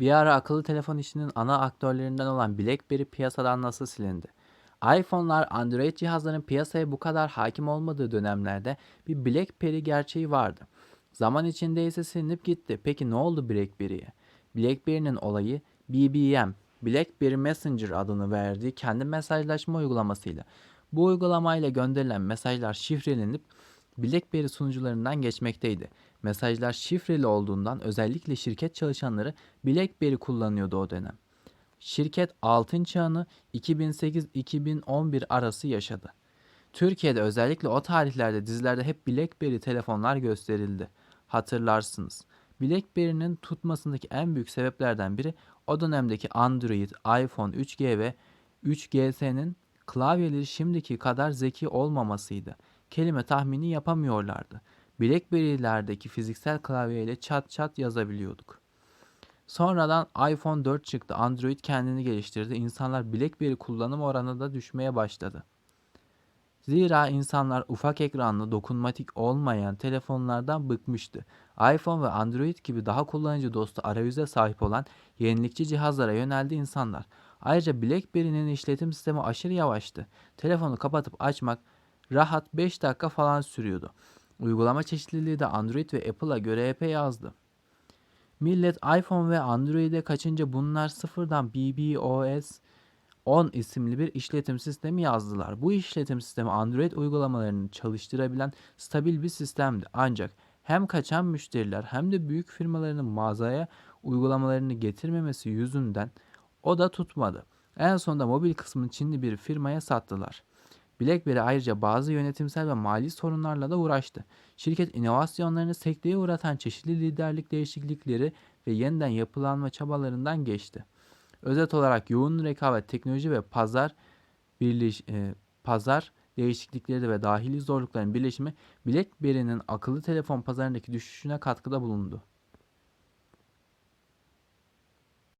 Bir ara akıllı telefon işinin ana aktörlerinden olan BlackBerry piyasadan nasıl silindi? iPhone'lar, Android cihazların piyasaya bu kadar hakim olmadığı dönemlerde bir BlackBerry gerçeği vardı. Zaman içinde ise silinip gitti. Peki ne oldu BlackBerry'ye? BlackBerry'nin olayı BBM, BlackBerry Messenger adını verdiği kendi mesajlaşma uygulamasıyla. Bu uygulamayla gönderilen mesajlar şifrelenip BlackBerry sunucularından geçmekteydi. Mesajlar şifreli olduğundan özellikle şirket çalışanları BlackBerry kullanıyordu o dönem. Şirket altın çağını 2008-2011 arası yaşadı. Türkiye'de özellikle o tarihlerde dizilerde hep BlackBerry telefonlar gösterildi. Hatırlarsınız. BlackBerry'nin tutmasındaki en büyük sebeplerden biri o dönemdeki Android, iPhone 3G ve 3GS'nin klavyeleri şimdiki kadar zeki olmamasıydı. Kelime tahmini yapamıyorlardı. BlackBerry'lerdeki fiziksel klavyeyle çat çat yazabiliyorduk. Sonradan iPhone 4 çıktı. Android kendini geliştirdi. İnsanlar BlackBerry kullanım oranı da düşmeye başladı. Zira insanlar ufak ekranlı, dokunmatik olmayan telefonlardan bıkmıştı. iPhone ve Android gibi daha kullanıcı dostu arayüze sahip olan yenilikçi cihazlara yöneldi insanlar. Ayrıca BlackBerry'nin işletim sistemi aşırı yavaştı. Telefonu kapatıp açmak rahat 5 dakika falan sürüyordu. Uygulama çeşitliliği de Android ve Apple'a göre epey azdı. Millet iPhone ve Android'e kaçınca bunlar sıfırdan BBOS 10 isimli bir işletim sistemi yazdılar. Bu işletim sistemi Android uygulamalarını çalıştırabilen stabil bir sistemdi. Ancak hem kaçan müşteriler hem de büyük firmaların mağazaya uygulamalarını getirmemesi yüzünden o da tutmadı. En sonunda mobil kısmını Çinli bir firmaya sattılar. BlackBerry ayrıca bazı yönetimsel ve mali sorunlarla da uğraştı. Şirket inovasyonlarını sekteye uğratan çeşitli liderlik değişiklikleri ve yeniden yapılanma çabalarından geçti. Özet olarak yoğun rekabet, teknoloji ve pazar birleş, e, pazar değişiklikleri ve dahili zorlukların birleşimi BlackBerry'nin akıllı telefon pazarındaki düşüşüne katkıda bulundu.